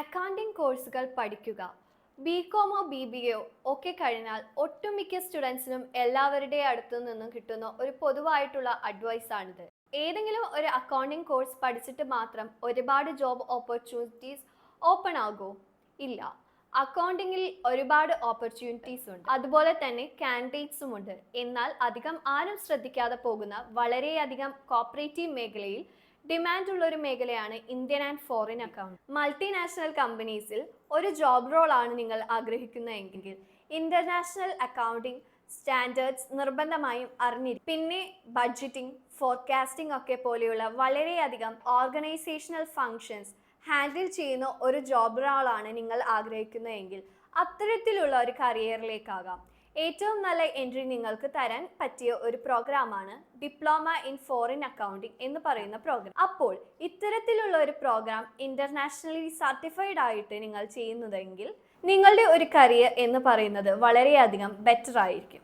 Accounting കോഴ്സുകൾ പഠിക്കുക. B കോമോ ബി ബി എ ഒക്കെ കഴിഞ്ഞാൽ ഒട്ടുമിക്ക സ്റ്റുഡൻസിനും എല്ലാവരുടെ അടുത്തു നിന്നും കിട്ടുന്ന ഒരു പൊതുവായിട്ടുള്ള അഡ്വൈസ് ആണിത്. ഏതെങ്കിലും ഒരു അക്കൗണ്ടിംഗ് കോഴ്സ് പഠിച്ചിട്ട് മാത്രം ഒരുപാട് ജോബ് ഓപ്പർച്യൂണിറ്റീസ് ഓപ്പൺ ആകുമോ ഇല്ല. അക്കൗണ്ടിങ്ങിൽ ഒരുപാട് ഓപ്പർച്യൂണിറ്റീസ് ഉണ്ട്. അതുപോലെ തന്നെ കാൻഡിഡേറ്റ്സും ഉണ്ട്. എന്നാൽ അധികം ആരും ശ്രദ്ധിക്കാതെ പോകുന്ന വളരെയധികം കോപ്പറേറ്റീവ് മേഖലയിൽ ഡിമാൻഡ് ഉള്ള ഒരു മേഖലയാണ് Indian and foreign account. Multinational കമ്പനീസിൽ ഒരു ജോബ് റോൾ ആണ് നിങ്ങൾ ആഗ്രഹിക്കുന്നതെങ്കിൽ ഇന്റർനാഷണൽ അക്കൗണ്ടിംഗ് സ്റ്റാൻഡേർഡ്സ് നിർബന്ധമായും അറിഞ്ഞിരിക്കും. പിന്നെ ബഡ്ജറ്റിംഗ് ഫോർകാസ്റ്റിംഗ് ഒക്കെ പോലെയുള്ള വളരെയധികം ഓർഗനൈസേഷണൽ ഫങ്ഷൻസ് ഹാൻഡിൽ ചെയ്യുന്ന ഒരു ജോബ് റോളാണ് നിങ്ങൾ ആഗ്രഹിക്കുന്നതെങ്കിൽ അത്തരത്തിലുള്ള ഒരു കരിയറിലേക്കാകാം. ഏറ്റവും നല്ല എൻട്രി നിങ്ങൾക്ക് തരാൻ പറ്റിയ ഒരു പ്രോഗ്രാമാണ് ഡിപ്ലോമ ഇൻ ഫോറിൻ അക്കൗണ്ടിംഗ് എന്ന് പറയുന്ന പ്രോഗ്രാം അപ്പോൾ ഇത്തരത്തിലുള്ള ഒരു പ്രോഗ്രാം ഇന്റർനാഷണലി സർട്ടിഫൈഡ് ആയിട്ട് നിങ്ങൾ ചെയ്യുന്നതെങ്കിൽ നിങ്ങളുടെ ഒരു കരിയർ എന്ന് പറയുന്നത് വളരെയധികം ബെറ്റർ ആയിരിക്കും.